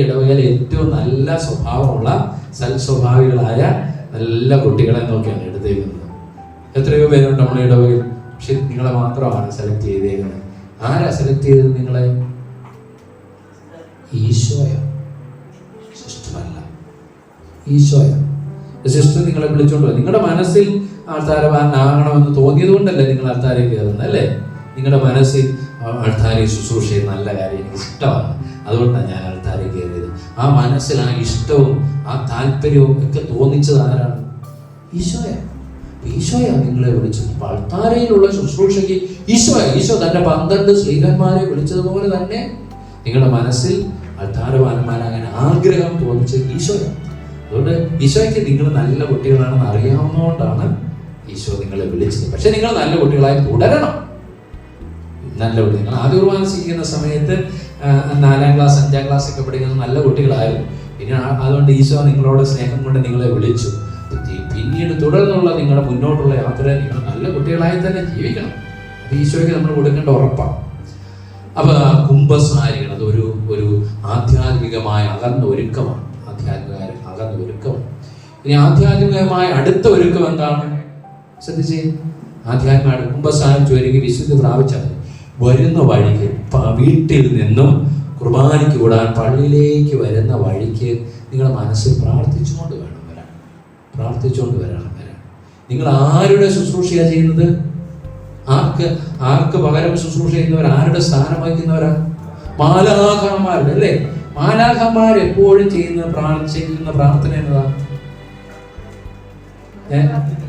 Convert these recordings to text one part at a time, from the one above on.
ഇടവകയിൽ ഏറ്റവും നല്ല സ്വഭാവമുള്ള സൽ സ്വഭാവികളായ നല്ല കുട്ടികളെ നോക്കിയാണ് എടുത്തേക്കുന്നത്. എത്രയോ പേരുണ്ട് നമ്മുടെ ഇടവകയിൽ. പക്ഷെ നിങ്ങളെ മാത്രമാണ് സെലക്ട് ചെയ്തേക്കുന്നത്. ആരാ സെലക്ട് ചെയ്തത് നിങ്ങളെ? ഈശോയ. ഈശോയ. സിസ്റ്റർ നിങ്ങളെ വിളിച്ചോണ്ട് നിങ്ങളുടെ മനസ്സിൽ ആൾത്താരവാനാകണമെന്ന് തോന്നിയത് കൊണ്ടല്ലേ നിങ്ങൾ ആൾത്താരെ കയറുന്നത് അല്ലേ? നിങ്ങളുടെ മനസ്സിൽ ആൾത്താരെ ശുശ്രൂഷ നല്ല കാര്യം എനിക്ക് ഇഷ്ടമാണ്. അതുകൊണ്ടാണ് ഞാൻ ആ മനസ്സിൽ ആ ഇഷ്ടവും ആ താല്പര്യവും ഒക്കെ തോന്നിച്ചത് ആരാണ്? ഈശോയ. ഈശോയാണ് നിങ്ങളെ വിളിച്ചത്. പൾത്താരയിലുള്ള ശുശ്രൂഷയ്ക്ക് ഈശോ ഈശോ തന്റെ പന്ത്രണ്ട് സ്ത്രീകന്മാരെ വിളിച്ചതുപോലെ തന്നെ നിങ്ങളുടെ മനസ്സിൽ അൾത്താരവാന്മാരാകാൻ ആഗ്രഹം തോന്നിച്ച ഈശോയാണ് അതുകൊണ്ട് ഈശോയ്ക്ക് നിങ്ങൾ നല്ല കുട്ടികളാണെന്ന് അറിയാവുന്നതുകൊണ്ടാണ് ഈശോ നിങ്ങളെ വിളിച്ചത്. പക്ഷെ നിങ്ങൾ നല്ല കുട്ടികളായി തുടരണം. നല്ല കുട്ടികൾ നിങ്ങൾ ആദ്യ കുർബാന സ്വീകരിക്കുന്ന സമയത്ത് നാലാം ക്ലാസ് അഞ്ചാം ക്ലാസ് ഒക്കെ പഠിക്കുന്ന നല്ല കുട്ടികളായിരുന്നു. പിന്നെ അതുകൊണ്ട് ഈശോ നിങ്ങളോട് സ്നേഹം കൊണ്ട് നിങ്ങളെ വിളിച്ചു. പിന്നീട് തുടർന്നുള്ള നിങ്ങളുടെ മുന്നോട്ടുള്ള യാത്ര നിങ്ങൾ നല്ല കുട്ടികളായി തന്നെ ജീവിക്കണം. അത് ഈശോയ്ക്ക് നമ്മൾ കൊടുക്കേണ്ട ഉറപ്പാണ്. അപ്പൊ ആ കുംഭസാരികൾ അതൊരു ഒരു ആധ്യാത്മികമായ അകർന്ന ഒരുക്കമാണ്. ആധ്യാത്മിക അകർന്ന ഒരുക്കമാണ്. ഇനി ആധ്യാത്മികമായ അടുത്ത ഒരുക്കം എന്താണ്? ശ്രദ്ധിച്ചേ? ആധ്യാത്മിക കുംഭസാരം ചുരുങ്ങി വിശുദ്ധി പ്രാപിച്ചാൽ വരുന്ന വഴിക്ക് വീട്ടിൽ നിന്നും കുർബാനയ്ക്ക് കൂടാൻ പള്ളിയിലേക്ക് വരുന്ന വഴിക്ക് നിങ്ങളുടെ മനസ്സിൽ പ്രാർത്ഥിച്ചുകൊണ്ട് വേണം വരാൻ. പ്രാർത്ഥിച്ചുകൊണ്ട് വരണം വരാൻ. നിങ്ങൾ ആരുടെ ശുശ്രൂഷയാണ് ചെയ്യുന്നത്? ആർക്ക് ആർക്ക് പകരം ശുശ്രൂഷ ചെയ്യുന്നവർ ആരുടെ സ്ഥാനം വഹിക്കുന്നവരാ? മാലാഖമാരുടെ അല്ലേ? മാലാഖമാർ എപ്പോഴും ചെയ്യുന്ന പ്രാർത്ഥിക്കുന്ന പ്രാർത്ഥന എന്നതാ? ഏ?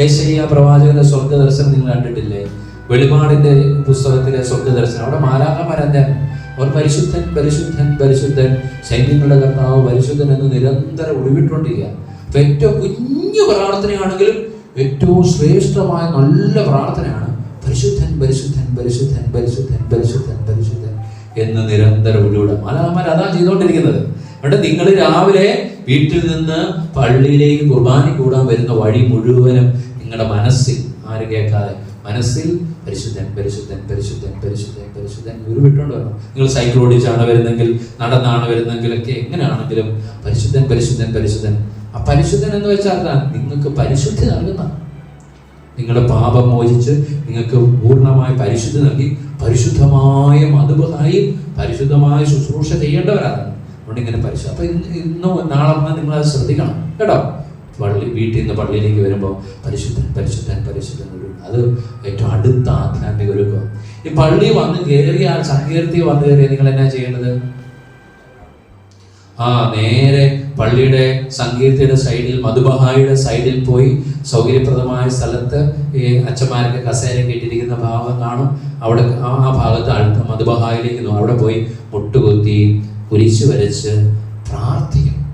യേശയ്യ പ്രവാചകന്റെ സ്വർഗ ദർശനം നിങ്ങൾ കണ്ടിട്ടില്ലേ? വെളിപാടിന്റെ പുസ്തകത്തിലെ സ്വർഗ ദർശനം അവിടെ മാലാഖമാരെന്താണ് അവർ പരിശുദ്ധൻ പരിശുദ്ധൻ പരിശുദ്ധൻ സൈന്യങ്ങളുടെ കർത്താവ് പരിശുദ്ധൻ എന്ന് നിരന്തരം ഒളിവിട്ടുകൊണ്ടിരിക്കുക അപ്പൊ ഏറ്റവും കുഞ്ഞു പ്രാർത്ഥനയാണെങ്കിലും ഏറ്റവും ശ്രേഷ്ഠമായ നല്ല പ്രാർത്ഥനയാണ് പരിശുദ്ധൻ പരിശുദ്ധൻ പരിശുദ്ധൻ പരിശുദ്ധൻ പരിശുദ്ധൻ പരിശുദ്ധൻ എന്ന് നിരന്തരം ഉള്ളിവിടെ മാലാഖമാർ അതാണ് ചെയ്തുകൊണ്ടിരിക്കുന്നത്. അവിടെ നിങ്ങൾ രാവിലെ വീട്ടിൽ നിന്ന് പള്ളിയിലേക്ക് കുർബാന കൂടാൻ വരുന്ന വഴി മുഴുവനും നിങ്ങളുടെ മനസ്സിൽ ആരും കേൾക്കാതെ? മനസ്സിൽ പരിശുദ്ധൻ പരിശുദ്ധൻ പരിശുദ്ധൻ പരിശുദ്ധൻ പരിശുദ്ധൻ ഉരുവിട്ടുകൊണ്ട് വരണം. നിങ്ങൾ സൈക്കിൾ ഓടിച്ചാണ് വരുന്നെങ്കിൽ നടന്നാണ് വരുന്നെങ്കിൽ ഒക്കെ എങ്ങനെയാണെങ്കിലും പരിശുദ്ധൻ പരിശുദ്ധൻ പരിശുദ്ധൻ. ആ പരിശുദ്ധൻ എന്ന് വെച്ചാൽ അതാണ് നിങ്ങൾക്ക് പരിശുദ്ധി നൽകുന്ന. നിങ്ങളുടെ പാപം മോചിച്ച് നിങ്ങൾക്ക് പൂർണമായ പരിശുദ്ധി നൽകി പരിശുദ്ധമായ മധുബായി പരിശുദ്ധമായ ശുശ്രൂഷ ചെയ്യേണ്ടവരാണ്. അതുകൊണ്ട് ഇങ്ങനെ പരിശ അപ്പൊ ഇന്ന് നാളെ നിങ്ങൾ അത് ശ്രദ്ധിക്കണം. കേട്ടോ? പള്ളി വീട്ടിൽ നിന്ന് പള്ളിയിലേക്ക് വരുമ്പോൾ പരിശുദ്ധൻ പരിശുദ്ധൻ പരിശുദ്ധൻ ഒരു അത് ഏറ്റവും അടുത്ത ആധ്യാത്മിക ഒരുക്കം ഈ പള്ളി വന്ന് കയറിയ ആ സങ്കീർത്തി വന്നു കയറി നിങ്ങൾ എന്നാ ചെയ്യേണ്ടത്? ആ നേരെ പള്ളിയുടെ സങ്കീർത്തിയുടെ സൈഡിൽ മധുബഹായുടെ സൈഡിൽ പോയി സൗകര്യപ്രദമായ സ്ഥലത്ത് ഈ അച്ഛന്മാരൊക്കെ കസേര കേട്ടിരിക്കുന്ന ഭാഗം കാണും. അവിടെ ആ ഭാഗത്ത് അടുത്ത മധുബഹായിലേക്ക് അവിടെ പോയി മുട്ടുകുത്തി കുരിശ് വരച്ച് പ്രാർത്ഥിക്കണം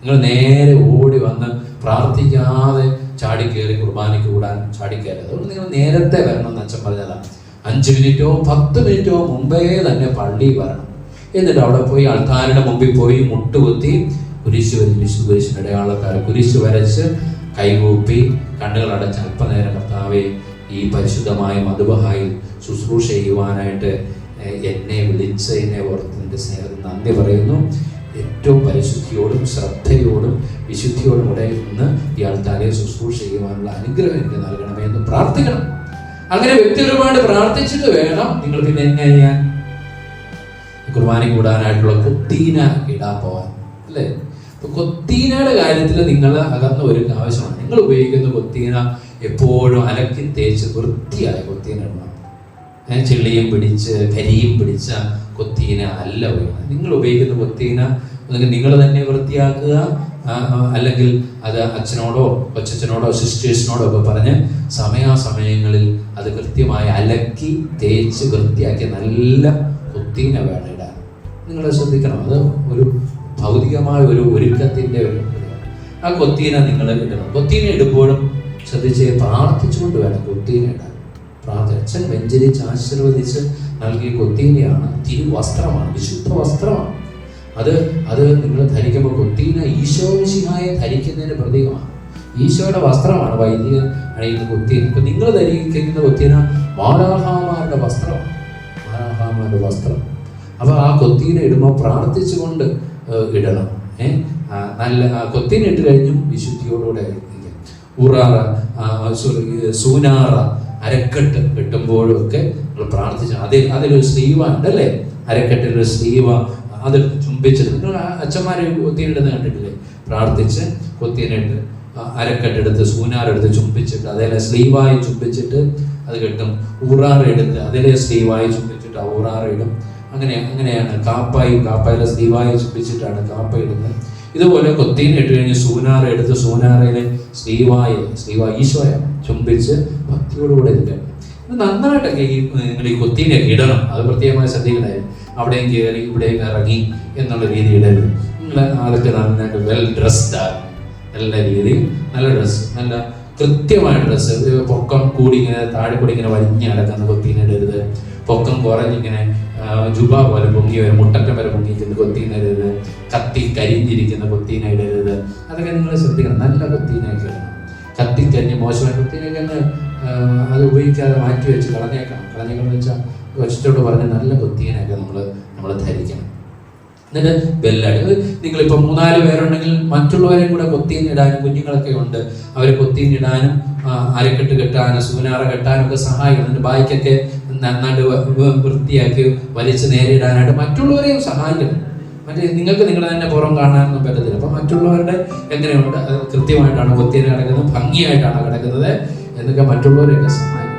നിങ്ങൾ നേരെ ഓടി വന്ന് പ്രാർത്ഥിക്കാതെ ചാടിക്കയറി കുർബാനയ്ക്ക് കൂടാൻ ചാടിക്കയറി അതുകൊണ്ട് നിങ്ങൾ നേരത്തെ വരണം എന്ന് അച്ഛൻ പറഞ്ഞതാണ് അഞ്ച് മിനിറ്റോ പത്ത് മിനിറ്റോ മുമ്പേ തന്നെ പള്ളി വരണം. എന്നിട്ട് അവിടെ പോയി ആൾക്കാരുടെ മുമ്പിൽ പോയി മുട്ടുകുത്തി കുരിശ് വരച്ച് കുരിശിന്റെ ഇടയാളക്കാർ കുരിശ് വരച്ച് കൈകൂപ്പി കണ്ണുകൾ അടച്ച് അല്പനേരം കർത്താവെ ഈ പരിശുദ്ധമായ മധുബഹായിൽ ശുശ്രൂഷ ചെയ്യുവാനായിട്ട് എന്നെ വിളിച്ചതിനെ ഓർത്ത് നിന്റെ സ്നേഹത്തിന് നന്ദി പറയുന്നു. ഏറ്റവും പരിശുദ്ധിയോടും ശ്രദ്ധയോടും വിശുദ്ധിയോടും കൂടെ ഇന്ന് ഇയാൾ തലയെ ശുശ്രൂഷ ചെയ്യുവാനുള്ള അനുഗ്രഹം എനിക്ക് നൽകണമേ എന്ന് പ്രാർത്ഥിക്കണം. അങ്ങനെ വ്യക്തിപരമായിട്ട് പ്രാർത്ഥിച്ചിട്ട് വേണം നിങ്ങൾ പിന്നെ എങ്ങനെ ഞാൻ കുർബാന കൂടാനായിട്ടുള്ള കൊത്തീന ഇടാൻ പോവാൻ അല്ലേ? അപ്പൊ കൊത്തീനയുടെ കാര്യത്തിൽ നിങ്ങൾ അകന്ന ഒരു ആവശ്യമാണ്. നിങ്ങൾ ഉപയോഗിക്കുന്ന കൊത്തീന എപ്പോഴും അലക്കി തേച്ച് വൃത്തിയായ കൊത്തീന ഇടണം. ഏ, ചെളിയും പിടിച്ച് കരിയും പിടിച്ച കൊത്തീന അല്ല ഉപയോഗിക്കുന്നത് നിങ്ങൾ ഉപയോഗിക്കുന്ന കൊത്തീന അല്ലെങ്കിൽ നിങ്ങൾ തന്നെ വൃത്തിയാക്കുക അല്ലെങ്കിൽ അത് അച്ഛനോടോ കൊച്ചച്ഛനോടോ സിസ്റ്റേഴ്സിനോടോ ഒക്കെ പറഞ്ഞ് സമയാസമയങ്ങളിൽ അത് കൃത്യമായി അലക്കി തേച്ച് വൃത്തിയാക്കി നല്ല കൊത്തീന വേണം ഇടാൻ. നിങ്ങൾ ശ്രദ്ധിക്കണം. അത് ഒരു ഭൗതികമായ ഒരു ഒരുക്കത്തിന്റെ ഒരു ആ കൊത്തീന നിങ്ങൾ ഇടണം. കൊത്തീന ഇടുമ്പോഴും ശ്രദ്ധിച്ച് പ്രാർത്ഥിച്ചുകൊണ്ട് വേണം കൊത്തീന ഇടാൻ. പ്രാർത്ഥന. അച്ഛൻ വെഞ്ചരിച്ച് ആശീർവദിച്ച് നൽകിയ കൊത്തീനയാണ്. തിരുവസ്ത്രമാണ് വിശുദ്ധ വസ്ത്രമാണ് അത് അത് നിങ്ങൾ ധരിക്കുമ്പോൾ കൊത്തീന ഈശോശിഹായ ധരിക്കുന്നതിന് പ്രതീകമാണ്. ഈശോയുടെ വസ്ത്രമാണ് വൈദികൻ അണിയുന്ന കൊത്തീന. ഇപ്പൊ നിങ്ങൾ ധരിക്കുന്ന കൊത്തീന മാലാഹാമാരുടെ വസ്ത്രമാണ്. മാലാഹാമാരുടെ വസ്ത്രം. അപ്പൊ ആ കൊത്തീന ഇടുമ്പോൾ പ്രാർത്ഥിച്ചുകൊണ്ട് ഇടണം. ഏഹ് നല്ല കൊത്തീന ഇട്ട് കഴിഞ്ഞും വിശുദ്ധിയോടുകൂടെ ഉറാറ സോറി സൂനാറ അരക്കെട്ട് കിട്ടുമ്പോഴും ഒക്കെ നമ്മൾ പ്രാർത്ഥിച്ചു അതിൽ അതിലൊരു സ്ലീവ ഉണ്ടല്ലേ അരക്കെട്ടിലൊരു സ്ലീവ അതിൽ ചുംബിച്ചിട്ട് നിങ്ങൾ അച്ഛന്മാരെ കൊത്തിയിട്ടത് കണ്ടിട്ടില്ലേ? പ്രാർത്ഥിച്ച് കൊത്തിയിനിട്ട് അരക്കെട്ടെടുത്ത് സൂനാറെടുത്ത് ചുംബിച്ചിട്ട് അതേ സ്ലീവായി ചുംബിച്ചിട്ട് അത് കിട്ടും. ഊറാറെടുത്ത് അതിലെ സ്ലീവായി ചുംബിച്ചിട്ട് ആ ഊറാറിടും. അങ്ങനെ അങ്ങനെയാണ് കാപ്പായി കാപ്പായിലെ സ്ലീവായി ചുംബിച്ചിട്ടാണ് കാപ്പ ഇടുന്നത് ഇതുപോലെ കൊത്തീനെ ഇട്ട് കഴിഞ്ഞ് സൂനാറെടുത്ത് സൂനാറയിലെ സ്ലീവായ സ്ലീവായി ഈശോയ ചുംബിച്ച് ഭക്തിയോടുകൂടെ ഇതിന്റെ ഇത് നന്നായിട്ടൊക്കെ ഈ നിങ്ങൾ ഈ കൊത്തീനൊക്കെ ഇടണം. അത് പ്രത്യേകമായി ശ്രദ്ധിക്കണേ. അവിടെയും കയറി ഇവിടെയും ഇറങ്ങി എന്നുള്ള രീതി ഇടരുത്. നിങ്ങൾ അതൊക്കെ നന്നായിട്ട് വെൽ ഡ്രസ്ഡ് ആണ് നല്ല രീതിയിൽ നല്ല ഡ്രസ്സ് നല്ല കൃത്യമായ ഡ്രസ്സ് പൊക്കം കൂടി ഇങ്ങനെ താഴെ കൂടി ഇങ്ങനെ വലിഞ്ഞ് കിടക്കുന്ന കൊത്തീനിടരുത് പൊക്കം കുറഞ്ഞിങ്ങനെ ജുബ പോലെ പൊങ്ങി വരും. മുട്ടറ്റം വരെ പൊങ്ങിയിരിക്കുന്ന കൊത്തീനിടരുത് കത്തി കരിഞ്ഞിരിക്കുന്ന കൊത്തീന ഇടരുത്. അതൊക്കെ നിങ്ങൾ ശ്രദ്ധിക്കണം. നല്ല കൊത്തീനൊക്കെ ഇടണം. കത്തിക്കരിഞ്ഞ് മോശമായ കൊത്തീനൊക്കെ അങ്ങ് അത് ഉപയോഗിക്കാതെ മാറ്റി വെച്ച് കളഞ്ഞേക്കണം. കളഞ്ഞേക്കണം വെച്ചാൽ കൊച്ചിട്ടോട് പറഞ്ഞ് നല്ല കൊത്തീനൊക്കെ നമ്മൾ നമ്മൾ ധരിക്കണം. എന്നിട്ട് ബെല്ലടി. നിങ്ങളിപ്പോൾ മൂന്നാൽ പേരുണ്ടെങ്കിൽ മറ്റുള്ളവരെയും കൂടെ കൊത്തിയിടാനും കുഞ്ഞുങ്ങളൊക്കെ ഉണ്ട്. അവരെ കൊത്തിയിടാനും ആ, അരക്കെട്ട് കെട്ടാനും സൂനാറ കെട്ടാനും ഒക്കെ സഹായിക്കണം. എന്നിട്ട് ബായ്ക്കൊക്കെ നന്നായിട്ട് വൃത്തിയാക്കി വലിച്ച് നേരിടാനായിട്ട് മറ്റുള്ളവരെയും സഹായിക്കണം. മറ്റേ നിങ്ങൾക്ക് നിങ്ങളുടെ തന്നെ പുറം കാണാനൊന്നും പറ്റത്തില്ല. അപ്പം മറ്റുള്ളവരുടെ എങ്ങനെയുണ്ട്? അത് കൃത്യമായിട്ടാണ് കൊത്തിയിൽ കിടക്കുന്നത് ഭംഗിയായിട്ടാണ് കിടക്കുന്നത് എന്നൊക്കെ മറ്റുള്ളവരെയൊക്കെ സഹായിക്കും.